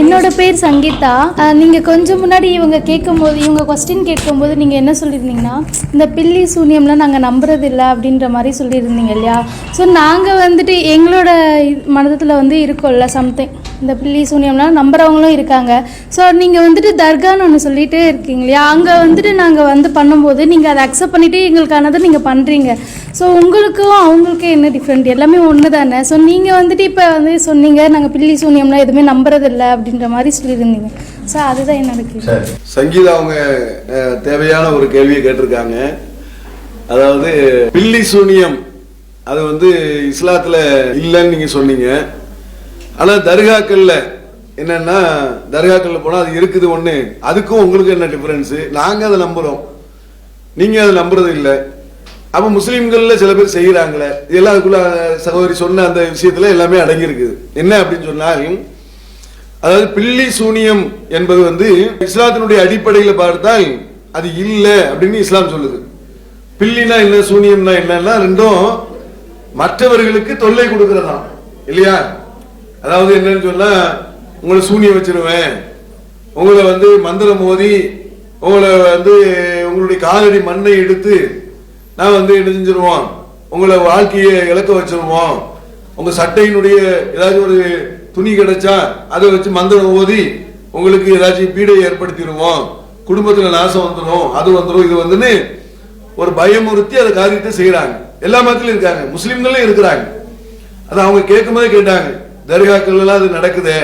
என்னோட பேர் சங்கீதா. நீங்கள் கொஞ்சம் முன்னாடி இவங்க கேட்கும்போது இவங்க கொஸ்டின் கேட்கும்போது நீங்கள் என்ன சொல்லியிருந்தீங்கன்னா இந்த பில்லி சூனியம்லாம் நாங்கள் நம்புறது இல்லை அப்படின்ற மாதிரி சொல்லியிருந்தீங்க இல்லையா? ஸோ நாங்கள் வந்துட்டு எங்களோட மனதத்தில் வந்து இருக்கோம்ல சம்திங் இந்த பில்லி சூனியம்லாம் நம்புறவங்களும் இருக்காங்க. ஸோ நீங்கள் வந்துட்டு தர்கான்னு ஒன்று சொல்லிட்டே இருக்கீங்க இல்லையா? அங்கே வந்துட்டு நாங்கள் வந்து பண்ணும்போது நீங்கள் அதை அக்செப்ட் பண்ணிவிட்டு எங்களுக்கானதை நீங்கள் பண்ணுறீங்க ஸோ உங்களுக்கும் அவங்களுக்கும் என்ன டிஃப்ரெண்ட் எல்லாமே ஒன்று தானே ஸோ நீங்கள் வந்துட்டு இப்போ வந்து சொன்னீங்க நாங்கள் பில்லி சூனியம்லாம் எதுவுமே நம்புறதில்ல அப்படின்ற மாதிரி சொல்லியிருந்தீங்க. ஸோ அதுதான் என்னோட கேள்வி. சங்கீதா அவங்க தேவையான ஒரு கேள்வியை கேட்டிருக்காங்க. அதாவது பில்லி சூனியம் அது வந்து இஸ்லாத்தில் இல்லைன்னு நீங்கள் சொன்னீங்க. ஆனால் தர்காக்கள்ல என்னன்னா தர்காக்கள்ல போனால் அது இருக்குது ஒண்ணு. அதுக்கும் உங்களுக்கு என்ன டிஃபரன்ஸ் நாங்க அதை நம்புறோம். நீங்க அதை நம்புறது இல்லை. அப்ப முஸ்லீம்களில் சில பேர் செய்யறாங்களே. இதெல்லாம் அதுக்குள்ள சகோதரி சொன்ன அந்த விஷயத்துல எல்லாமே அடங்கியிருக்குது என்ன அப்படின்னு சொன்னால் அதாவது பில்லி சூனியம் என்பது வந்து இஸ்லாத்தினுடைய அடிப்படையில பார்த்தால் அது இல்லை அப்படின்னு இஸ்லாம் சொல்லுது. பில்லினா என்ன சூனியம்னா என்னன்னா ரெண்டும் மற்றவர்களுக்கு தொல்லை கொடுக்கறதாம் இல்லையா? அதாவது என்னன்னு சொன்னா உங்களை சூனியம் வச்சிருவேன். உங்களை வந்து மந்திரம் மோதி உங்களை வந்து உங்களுடைய காலடி மண்ணை எடுத்து நான் வந்து என்ன செஞ்சிருவோம்? உங்களை வாழ்க்கையை இழக்க வச்சிருவோம். உங்க சட்டையினுடைய ஏதாச்சும் ஒரு துணி கிடைச்சா அதை வச்சு மந்திரம் ஓதி உங்களுக்கு ஏதாச்சும் பீடை ஏற்படுத்திடுவோம். குடும்பத்துல நாசம் வந்துடும் அது வந்துடும் இது வந்துன்னு ஒரு பயமுறுத்தி அதை காரியத்தை செய்யறாங்க எல்லா மக்களும் இருக்காங்க. முஸ்லீம்களும் இருக்கிறாங்க. அதை அவங்க கேட்கும் போதே கேட்டாங்க. தர்காக்கள் எல்லாம் அது நடக்குதே.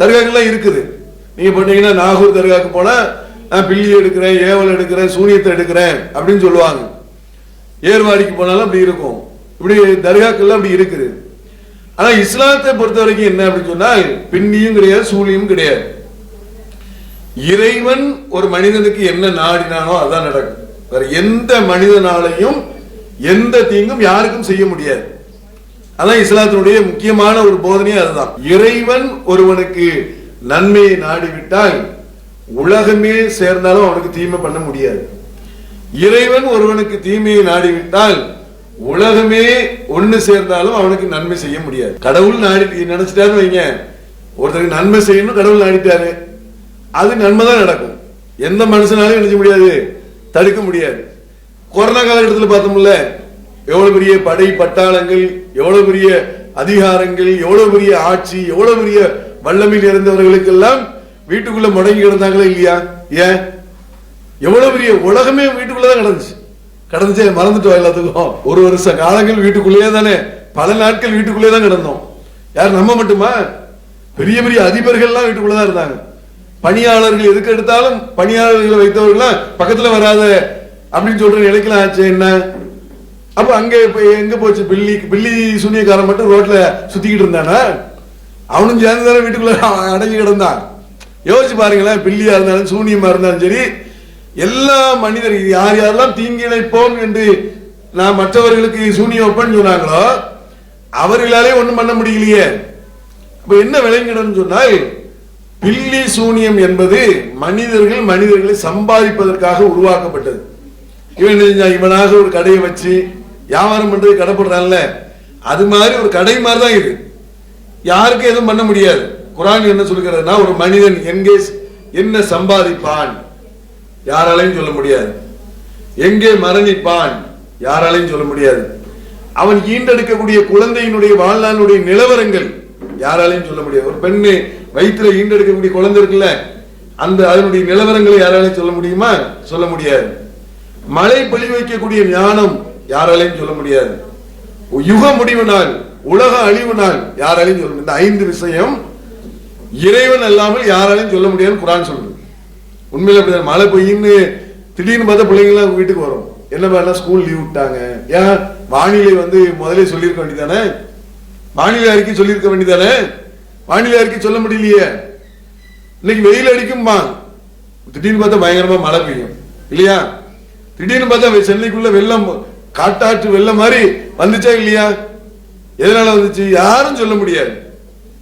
தர்காக்கள்லாம் இருக்குது. நீங்க பண்ணீங்கன்னா நாகூர் தர்காக்கு போனா நான் பில்லி எடுக்கிறேன் ஏவல் எடுக்கிறேன் சூரியத்தை எடுக்கிறேன் அப்படின்னு சொல்லுவாங்க. ஏர்வாடிக்கு போனாலும் அப்படி இருக்கும். இப்படி தர்காக்கள்லாம் அப்படி இருக்குது. ஆனா இஸ்லாத்தை பொறுத்த வரைக்கும் என்ன அப்படின்னு சொன்னால் பின்னியும் கிடையாது சூழியும் கிடையாது. இறைவன் ஒரு மனிதனுக்கு என்ன நாடினானோ அதான் நடக்கும். வேற எந்த மனிதனாலையும் எந்த தீங்கும் யாருக்கும் செய்ய முடியாது. அதான் இஸ்லாத்தினுடைய முக்கியமான ஒரு போதனையே அதுதான். இறைவன் ஒருவனுக்கு நன்மையை நாடிவிட்டால் உலகமே சேர்ந்தாலும் அவனுக்கு தீமை பண்ண முடியாது. இறைவன் ஒருவனுக்கு தீமையை நாடிவிட்டால் உலகமே ஒன்று சேர்ந்தாலும் அவனுக்கு நன்மை செய்ய முடியாது. கடவுள் நாடி நினைச்சிட்டாரு வைங்க. ஒருத்தருக்கு நன்மை செய்யணும் கடவுள் நாடிட்டாரு. அது நன்மை தான் நடக்கும். எந்த மனுஷனாலும் நினைச்ச முடியாது. தடுக்க முடியாது. கொரோனா காலகட்டத்தில் பார்த்தோம்ல எவ்வளவு பெரிய படை பட்டாளங்கள் எவ்வளவு பெரிய அதிகாரங்கள் எவ்வளவு பெரிய ஆட்சி எவ்வளவு பெரிய வல்லமையில் இருந்தவர்களுக்கெல்லாம் வீட்டுக்குள்ள முடங்கி கிடந்தாங்களே இல்லையா? ஏன்? எவ்வளவு பெரிய உலகமே வீட்டுக்குள்ளதான் கிடந்துச்சு. கிடந்துச்சே மறந்துட்டோம் எல்லாத்துக்கும். ஒரு வருஷ காலங்கள் வீட்டுக்குள்ளேயே தானே. பல நாட்கள் வீட்டுக்குள்ளே தான் கிடந்தோம். யார் நம்ம மட்டுமா? பெரிய பெரிய அதிபர்கள்லாம் வீட்டுக்குள்ளதான் இருந்தாங்க. பணியாளர்கள் எதுக்கு எடுத்தாலும் பணியாளர்களை வைத்தவர்கள்லாம் பக்கத்துல வராத அப்படின்னு சொல்ற நிலைக்கெல்லாம் ஆச்சு. என்ன? அப்ப அங்க இப்ப எங்க போச்சு? பில்லி பில்லி சூனியக்காரன் மட்டும் ரோட்ல சுத்திக்கிட்டு இருந்தானா? அவனும் சேர்ந்து தானே வீட்டுக்குள்ள அடங்கி கிடந்தான். யோசிச்சு பாருங்களேன் பில்லியா இருந்தாலும் சூனியமா இருந்தாலும் சரி எல்லா மனிதர் யார் யாரெல்லாம் தீங்கிழைப்போம் என்று நான் மற்றவர்களுக்கு சூனியம் வைப்பேன்னு சொன்னாங்களோ அவர்களாலே ஒன்றும் பண்ண முடியலையே. அப்ப என்ன விளங்கிடணும்னு சொன்னால் பில்லி சூனியம் என்பது மனிதர்கள் மனிதர்களை சம்பாதிப்பதற்காக உருவாக்கப்பட்டது. இவன் இவனாக ஒரு கடையை வச்சு வியாபாரம் பண்றது கடைப்படுறான்ல. அது மாதிரி ஒரு கடை மாதிரி தான் இது. யாருக்கும் எதுவும் பண்ண முடியாது. குரான் என்ன சொல்லுகிறதுனா ஒரு மனிதன் எங்கே என்ன சம்பாதிப்பான்? யாராலையும் சொல்ல முடியாது. எங்கே மரணிப்பான்? யாராலையும் சொல்ல முடியாது. அவன் ஈண்டெடுக்கக்கூடிய குழந்தையினுடைய வாழ்நாளுடைய நிலவரங்கள் யாராலையும் சொல்ல முடியாது. ஒரு பெண்ணு வயிற்றுல ஈண்டெடுக்கக்கூடிய குழந்தை இருக்குல்ல அந்த அதனுடைய நிலவரங்களை யாராலையும் சொல்ல முடியுமா? சொல்ல முடியாது. மழை பழி வைக்கக்கூடிய ஞானம் யாராலையும் சொல்ல முடியாது. யுக முடிவு நாள் உலக அழிவு நாள் யாராலையும் சொல்ல முடியாது. இந்த ஐந்து விஷயம் இறைவன் அல்லாமல் யாராலையும் சொல்ல முடியாதுன்னு குரான் சொல்றது உண்மையில அப்படிதான். மழை பெய்யுன்னு திடீர்னு பார்த்தா பிள்ளைங்களாம் வீட்டுக்கு வரும். என்ன பண்ணா ஸ்கூல் லீவ் விட்டாங்க? ஏன்? வானிலை வந்து முதலே சொல்லியிருக்க வேண்டியதானே வானிலை அறிக்கை சொல்லியிருக்க வேண்டியதானே வானிலை அறிக்கை சொல்ல முடியலையே. இன்னைக்கு வெயில் அடிக்கும்மா. திடீர்னு பார்த்தா பயங்கரமா மழை பெய்யும். இல்லையா? திடீர்னு பார்த்தா சென்னைக்குள்ள வெள்ளம் காட்டாற்று வெள்ளம் மாதிரி வந்துச்சா இல்லையா? எதனால வந்துச்சு? யாரும் சொல்ல முடியாது.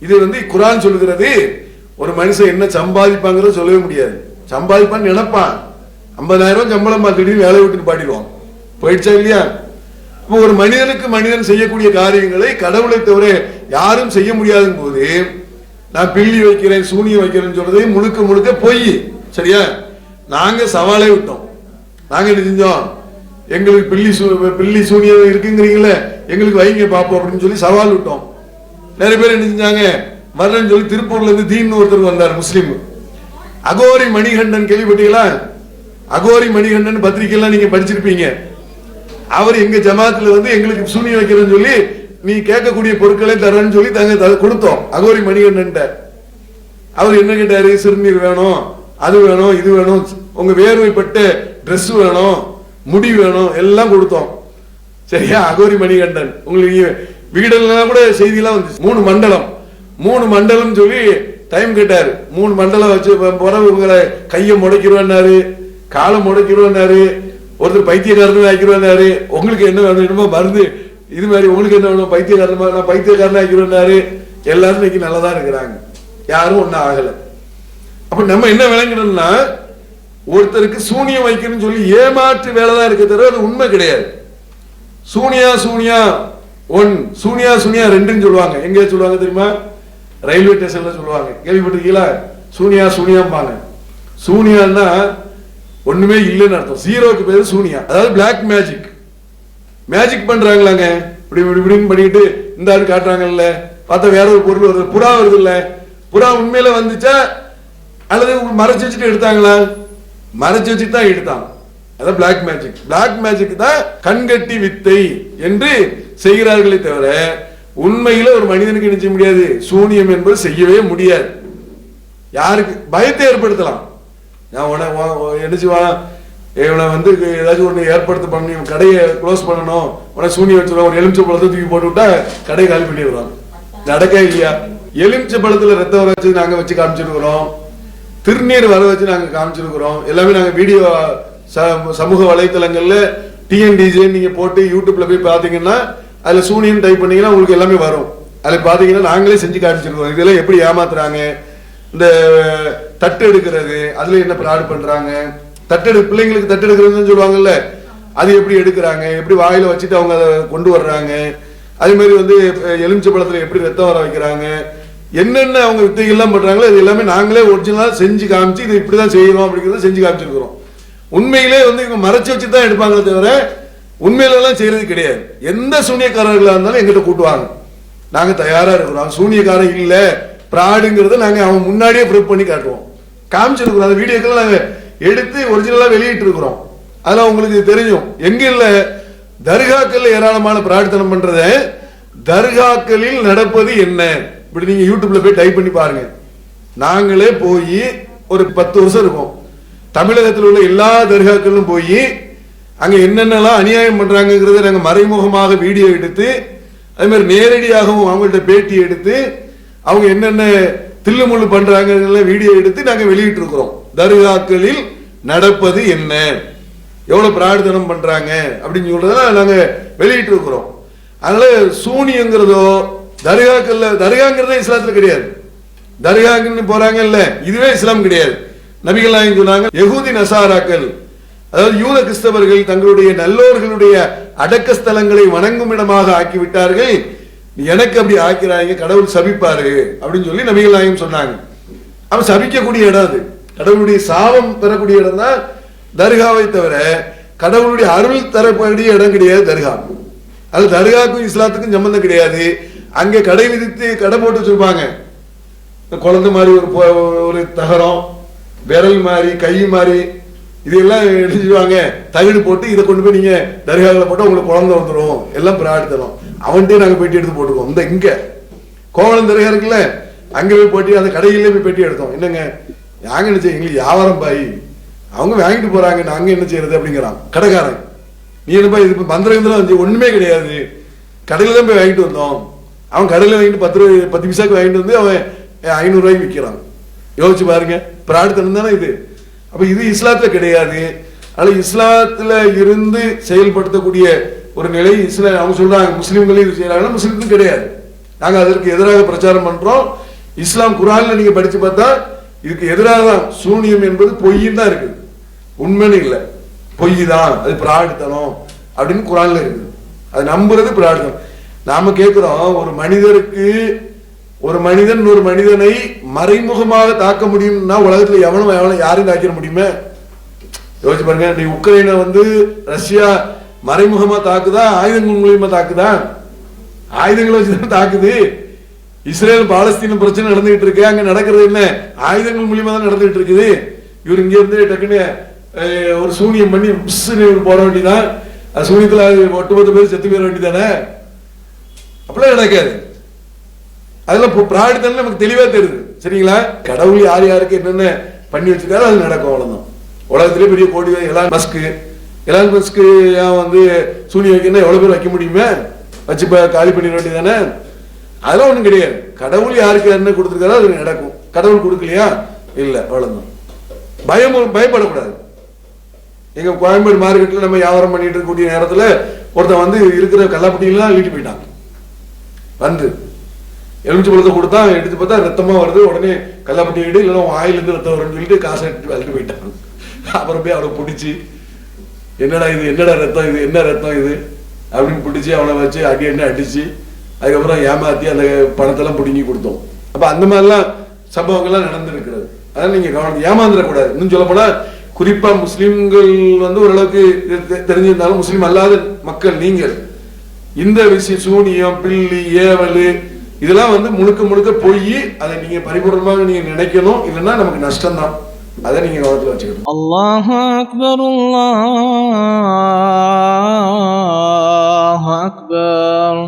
இது வந்து குரான் சொல்லுகிறது ஒரு மனுஷன் என்ன சம்பாதிப்பாங்கிறத சொல்லவே முடியாது. சம்பாதிப்பான்னு நினைப்பான். ஐம்பதாயிரம் ரூபாய் சம்பளம் திடீர்னு வேலை விட்டுட்டு பாடிடுவான். போயிடுச்சா இல்லையா? இப்போ ஒரு மனிதனுக்கு மனிதன் செய்யக்கூடிய காரியங்களை கடவுளை தவிர யாரும் செய்ய முடியாத போது நான் பில்லி வைக்கிறேன் சூனியம் வைக்கிறேன்னு சொல்றது முழுக்க முழுக்க பொய். சரியா? நாங்க சவாலே விட்டோம். நாங்க என்ன செஞ்சோம்? எங்களுக்கு பில்லி சூ- பில்லி சூனியம் இருக்குங்கிறீங்களே எங்களுக்கு வைங்க பாப்போம் அப்படின்னு சொல்லி சவால் விட்டோம். நிறைய பேர் என்ன செஞ்சாங்க? வரலன்னு சொல்லி திருப்பூர்ல இருந்து தீன்னு ஒருத்தர் வந்தார் முஸ்லீம். அகோரி மணிகண்டன் கேள்விப்பட்டீங்களா? அகோரி மணிகண்டன் பத்திரிக்கைலாம் நீங்க படிச்சிருப்பீங்க. அவர் எங்க ஜமாத்துல வந்து எங்களுக்கு சூனியம் வைக்கிறேன்னு சொல்லி நீ கேட்கக்கூடிய பொருட்களை தரேன்னு சொல்லி தாங்க த- கொடுத்தோம் அகோரி மணிகண்டன் அவர் என்ன கேட்டாரு? சிறுநீர் வேணும் அது வேணும் இது வேணும் உங்க வேர்வைப்பட்ட ட்ரெஸ் வேணும். முடி வேணும் எல்லாம் கொடுத்தோம். சரியா? அகோரி மணிகண்டன் உங்களுக்கு நீங்க வீடுலாம் கூட செய்தியெல்லாம் வந்துச்சு. மூணு மண்டலம். மூணு மண்டலம் சொல்லி டைம் கேட்டாரு. மூணு மண்டலம் வச்சு போற உங்களை கையை முடைக்கிறோன்னாரு காலை முடைக்கிறோன்னாரு ஒருத்தர் பைத்தியக்காரன் ஆக்கிடுவாரு உங்களுக்கு என்ன வேணும் மருந்து இது மாதிரி உங்களுக்கு என்ன வேணும் பைத்தியக்காரன் நான் பைத்தியக்காரன் ஆக்கிடுவாரு எல்லாரும் இன்னைக்கு நல்லா தான் இருக்கிறாங்க. யாரும் ஒன்றும் ஆகலை. அப்ப நம்ம என்ன விளங்கணும்னா ஒருத்தருக்கு சூனியம் வைக்கணும்னு சொல்லி ஏமாற்று வேலை தான் இருக்க தவிர அது உண்மை கிடையாது. சூனியா சூனியா ஒன் சூனியா சூனியா ரெண்டுன்னு சொல்லுவாங்க. எங்க சொல்லுவாங்க தெரியுமா? ரயில்வே ஸ்டேஷன்ல சொல்லுவாங்க. கேள்விப்பட்டிருக்கீங்களா? சூனியா சூனியாம்பாங்க. சூனியான்னா ஒண்ணுமே இல்லைன்னு அர்த்தம். ஜீரோக்கு பேர் சூனியா. அதாவது பிளாக் மேஜிக் மேஜிக் பண்றாங்களாங்க. இப்படி இப்படி இப்படின்னு பண்ணிட்டு இந்த ஆள் காட்டுறாங்கல்ல. பார்த்தா வேற ஒரு பொருள் வருது. புறா வருது இல்ல புறா உண்மையில வந்துச்சா? அல்லது மறைச்சு வச்சுட்டு எடுத்தாங்களா? மறைச்சு வச்சுட்டு தான் எடுத்தாங்க அதான் பிளாக் மேஜிக் பிளாக் மேஜிக் தான் கண்கட்டி வித்தை என்று செய்கிறார்களே தவிர உண்மையில ஒரு மனிதனுக்கு என்ன செய்ய முடியாது? சூனியம் என்பது செய்யவே முடியாது. யாருக்கு? பயத்தை ஏற்படுத்தலாம். நான் உன உன- இவனை வந்து ஏதாச்சும் ஒன்று ஏற்படுத்த பண்ணி கடையை க்ளோஸ் பண்ணணும். உடனே சூனியம் வச்சுருவோம் ஒரு எலுமிச்சை பழத்தை தூக்கி போட்டு விட்டா கடையை காலி பண்ணிடுவான். நடக்கா இல்லையா? எலுமிச்சை பழத்துல ரத்தம் வச்சு நாங்கள் வச்சு காமிச்சிருக்கிறோம் திருநீர் வர வச்சு நாங்க காமிச்சிருக்கிறோம். எல்லாமே நாங்க வீடியோ ச- சமூக வலைத்தளங்கள்ல டிஎன்டிஜே நீங்க போட்டு யூடியூப்ல போய் பாத்தீங்கன்னா அதுல சூனியம் டைப் பண்ணீங்கன்னா உங்களுக்கு எல்லாமே வரும். அதுல பாத்தீங்கன்னா நாங்களே செஞ்சு காமிச்சிருக்கோம் இதெல்லாம் எப்படி ஏமாத்துறாங்க? இந்த தட்டு எடுக்கிறது அதுல என்ன ப்ராடு பண்றாங்க? தட்டு எடு பிள்ளைங்களுக்கு தட்டு எடுக்கிறதுன்னு சொல்லுவாங்கல்ல அது எப்படி எடுக்கிறாங்க? எப்படி வாயில வச்சுட்டு அவங்க அதை கொண்டு வர்றாங்க? அதே மாதிரி வந்து எலுமிச்சை பழத்துல எப்படி ரத்தம் வர வைக்கிறாங்க? என்னென்ன அவங்க வித்தைகள்லாம் பண்ணுறாங்களோ இது எல்லாமே நாங்களே ஒரிஜினலாக செஞ்சு காமிச்சு இது இப்படி தான் செய்யணும் அப்படிங்கிறத செஞ்சு காமிச்சிருக்கிறோம். உண்மையிலே வந்து இவங்க மறைச்சி வச்சு தான் எடுப்பாங்களே தவிர உண்மையிலலாம் செய்கிறது செய்யறது கிடையாது. எந்த சூனியக்காரர்களாக இருந்தாலும் எங்கிட்ட கூட்டுவாங்க. நாங்கள் தயாராக இருக்கிறோம். சூனியக்காரன் இல்லை. ப்ராடுங்கிறத நாங்கள் அவன் முன்னாடியே ப்ரூவ் பண்ணி காட்டுவோம். காமிச்சிருக்கிறோம். அந்த வீடியோக்கெல்லாம் நாங்கள் எடுத்து ஒரிஜினலாக வெளியிட்டு இருக்கிறோம் அதெல்லாம் உங்களுக்கு தெரியும். எங்க இல்லை தர்காக்கள் ஏராளமான பிரார்த்தனை பண்ணுறத தர்காக்களில் நடப்பது என்ன? இப்படி நீங்க யூடியூப்ல போய் டைப் பண்ணி பாருங்க. நாங்களே போய் ஒரு பத்து வருஷம் இருக்கும். தமிழகத்தில் உள்ள எல்லா தர்காக்களும் போய் அங்க என்னென்னலாம் அநியாயம் பண்றாங்கிறத நாங்க மறைமுகமாக வீடியோ எடுத்து அதே மாதிரி நேரடியாகவும் அவங்கள்ட்ட பேட்டி எடுத்து அவங்க என்னென்ன தில்லுமுள்ளு பண்றாங்க வீடியோ எடுத்து நாங்க வெளியிட்டு இருக்கிறோம் தர்காக்களில் நடப்பது என்ன? எவ்வளவு பிரார்த்தனம் பண்றாங்க? அப்படின்னு சொல்றதெல்லாம் நாங்க வெளியிட்டு இருக்கிறோம் அதனால சூனியங்கிறதோ தர்காக்கள்ல தர்காங்கிறதே இஸ்லாத்துல கிடையாது. தர்காங்கன்னு போறாங்க இல்ல இதுவே இஸ்லாம் கிடையாது. நபிகள் நாயகம் சொன்னாங்க யகூதி நசாராக்கள் அதாவது யூத கிறிஸ்தவர்கள் தங்களுடைய நல்லோர்களுடைய அடக்க ஸ்தலங்களை வணங்கும் இடமாக ஆக்கி விட்டார்கள் எனக்கு அப்படி ஆக்கிறாங்க கடவுள் சபிப்பாரு அப்படின்னு சொல்லி நபிகள் நாயகம் சொன்னாங்க. அவன் சபிக்கக்கூடிய இடம் அது. கடவுளுடைய சாபம் பெறக்கூடிய இடம் தான் தர்காவை தவிர கடவுளுடைய அருள் தரக்கூடிய இடம் கிடையாது தர்கா. அது தர்காக்கும் இஸ்லாத்துக்கும் சம்பந்தம் கிடையாது. அங்கே கடை விதித்து கடை போட்டு வச்சிருப்பாங்க. குழந்தை மாதிரி ஒரு ஒரு தகரம் விரல் மாதிரி கை மாதிரி இதெல்லாம் என்ன செய்வாங்க தகடு போட்டு இதை கொண்டு போய் நீங்க தர்காவில் போட்டு உங்களுக்கு குழந்தை வந்துடும் எல்லாம் பிராடித்தனம் அவன்கிட்டயே நாங்கள் பெட்டி எடுத்து போட்டுருக்கோம். இந்த இங்க கோவளம் தர்கா இருக்குல்ல அங்கே போய் போட்டி அந்த கடையிலே போய் பெட்டி எடுத்தோம். என்னங்க? நாங்கள் என்ன செய்ய எங்களுக்கு வியாபாரம் பாய். அவங்க வாங்கிட்டு போறாங்க நாங்க என்ன செய்யறது அப்படிங்கிறான். கடைக்காரன். நீ என்னப்பா இது மந்திரம் மந்திரம் வந்து ஒண்ணுமே கிடையாது. கடையில தான் போய் வாங்கிட்டு வந்தோம். அவன் கடையில் வாங்கிட்டு பத்து ரூபாய் பத்து பைசாக்கு வாங்கிட்டு வந்து அவன் ஐநூறுரூவாய்க்கு விற்கிறான். யோசிச்சு பாருங்க பிரார்த்தனம் தானே இது. அப்போ இது இஸ்லாத்தில் கிடையாது. ஆனால் இஸ்லாத்தில் இருந்து செயல்படுத்தக்கூடிய ஒரு நிலை இஸ்லாம் அவங்க சொல்றாங்க முஸ்லீம்களே இது செய்யறாங்க முஸ்லீம்களும் கிடையாது. நாங்கள் அதற்கு எதிராக பிரச்சாரம் பண்றோம். இஸ்லாம் குரானில் நீங்கள் படித்து பார்த்தா இதுக்கு எதிராக தான் சூனியம் என்பது பொய்யும் தான் இருக்குது. உண்மைன்னு இல்லை. பொய் தான் அது பிராடுத்தனம் அப்படின்னு குரானில் இருக்குது. அது நம்புறது பிராடுத்தனம் நாம கேட்கிறோம் ஒரு மனிதருக்கு ஒரு மனிதன் ஒரு மனிதனை மறைமுகமாக தாக்க முடியும்னா உலகத்துல எவனும் எவனும் யாரையும் தாக்கிட முடியுமே? யோசிச்சு பாருங்க நீ உக்ரைனை வந்து ரஷ்யா மறைமுகமா தாக்குதா ஆயுதங்கள் மூலியமா தாக்குதா? ஆயுதங்களை வச்சுதான் தாக்குது. இஸ்ரேல் பாலஸ்தீன பிரச்சனை நடந்துகிட்டு இருக்கு அங்க நடக்கிறது என்ன? ஆயுதங்கள் மூலியமா தான் நடந்துகிட்டு இருக்குது. இவர் இங்க இருந்து டக்குன்னு ஒரு சூனியம் பண்ணி புஷ்ஷுன்னு போட வேண்டியதான் அது சூனியத்துல ஒட்டுமொத்த பேர் செத்து போயிட வேண்டியதானே அப்படிலாம் நடக்காது அதெல்லாம் பிராடி தானே நமக்கு தெளிவா தெரியுது. சரிங்களா? கடவுள் யார் யாருக்கு என்னென்ன பண்ணி வச்சிருக்காரோ அது நடக்கும் அவ்வளவுதான். உலகத்திலே பெரிய கோடி எலான் மஸ்க்கு. எலான் மஸ்க்கு ஏன் வந்து சூரிய வைக்கணும் எவ்வளவு பேர் வைக்க முடியுமே? வச்சு காலி பண்ணிட வேண்டியதானே அதெல்லாம் ஒண்ணும் கிடையாது. கடவுள் யாருக்கு என்ன கொடுத்துருக்காரோ அது நடக்கும். கடவுள் கொடுக்கலையா? இல்ல அவ்வளவுதான். பயம் பயப்படக்கூடாது. எங்க கோயம்பேடு மார்க்கெட்ல நம்ம வியாபாரம் பண்ணிட்டு இருக்கக்கூடிய நேரத்துல ஒருத்தன் வந்து இருக்கிற கல்லாப்பட்டியெல்லாம் வீட்டு போயிட்டான். வந்து. எலுமிச்சை பழத்தை கொடுத்தா எடுத்து பார்த்தா ரத்தமா வருது. உடனே கல்லாப்பட்டி வீடு இல்லைன்னா உன் ரத்தம் வரும்னு சொல்லிட்டு காசை எடுத்து வளர்த்து போயிட்டான். அப்புறம் போய் அவனை பிடிச்சி என்னடா இது? என்னடா ரத்தம் இது? என்ன ரத்தம் இது? அப்படின்னு பிடிச்சி அவனை வச்சு அடி அடி அடிச்சு அதுக்கப்புறம் ஏமாத்தி அந்த பணத்தெல்லாம் பிடுங்கி கொடுத்தோம். அப்போ அந்த மாதிரிலாம் சம்பவங்கள்லாம் நடந்துருக்கிறது. அதான் நீங்க கவனம் ஏமாந்துடக்கூடாது. இன்னும் சொல்ல போனா குறிப்பா முஸ்லிம்கள் வந்து ஓரளவுக்கு இது தெ- தெரிஞ்சிருந்தாலும் முஸ்லீம் அல்லாத மக்கள் நீங்கள் இந்த விஷயம் சூனியம் பில்லி ஏவலு இதெல்லாம் வந்து முழுக்க முழுக்க போய் அதை நீங்க பரிபூர்ணமாக நீங்க நினைக்கணும். இல்லைன்னா நமக்கு நஷ்டம் தான் அதை நீங்க கவனத்தில் வச்சுக்கணும். அல்லாஹ் அக்பர் அல்லாஹ் அக்பர்.